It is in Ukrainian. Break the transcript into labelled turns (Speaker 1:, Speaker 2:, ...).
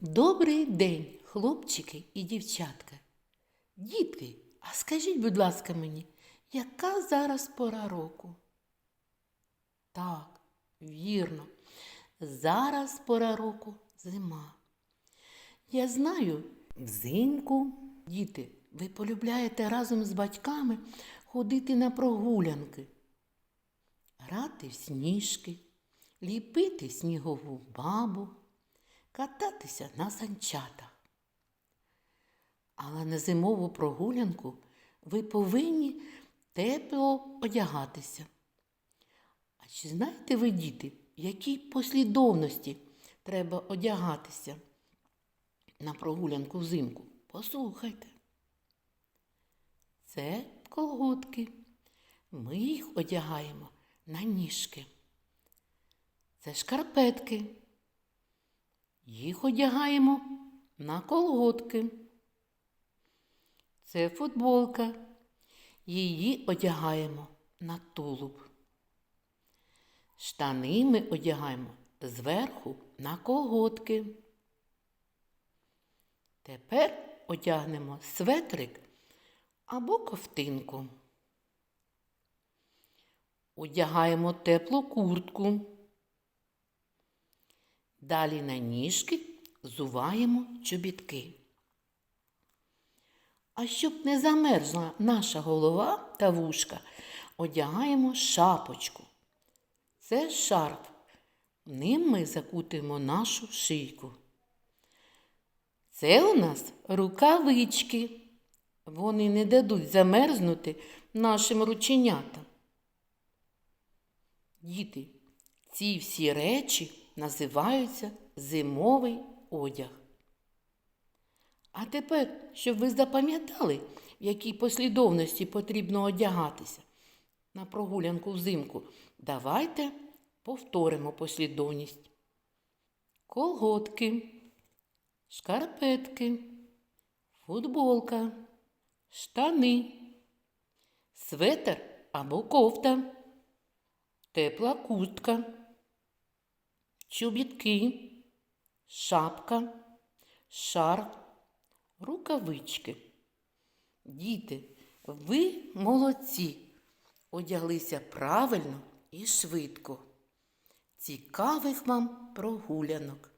Speaker 1: Добрий день, хлопчики і дівчатка. Дітки, а скажіть, будь ласка, мені, яка зараз пора року? Так, вірно. Зараз пора року зима. Я знаю, взимку, діти, ви полюбляєте разом з батьками ходити на прогулянки, грати в сніжки, ліпити снігову бабу, кататися на санчатах. Але на зимову прогулянку ви повинні тепло одягатися. А чи знаєте ви, діти, в якій послідовності треба одягатися на прогулянку взимку? Послухайте. Це колготки. Ми їх одягаємо на ніжки. Це шкарпетки. Їх одягаємо на колготки. Це футболка. Її одягаємо на тулуб. Штани ми одягаємо зверху на колготки. Тепер одягнемо светрик або ковтинку. Одягаємо теплу куртку. Далі на ніжки зуваємо чобітки. А щоб не замерзла наша голова та вушка, одягаємо шапочку. Це шарф. Ним ми закутимо нашу шийку. Це у нас рукавички. Вони не дадуть замерзнути нашим рученятам. Діти, ці всі речі називаються зимовий одяг. А тепер, щоб ви запам'ятали, в якій послідовності потрібно одягатися на прогулянку взимку, давайте повторимо послідовність. Колготки, шкарпетки, футболка, штани, светр або кофта, тепла куртка, чобітки, шапка, шар, рукавички. Діти, ви молодці, одяглися правильно і швидко. Цікавих вам прогулянок!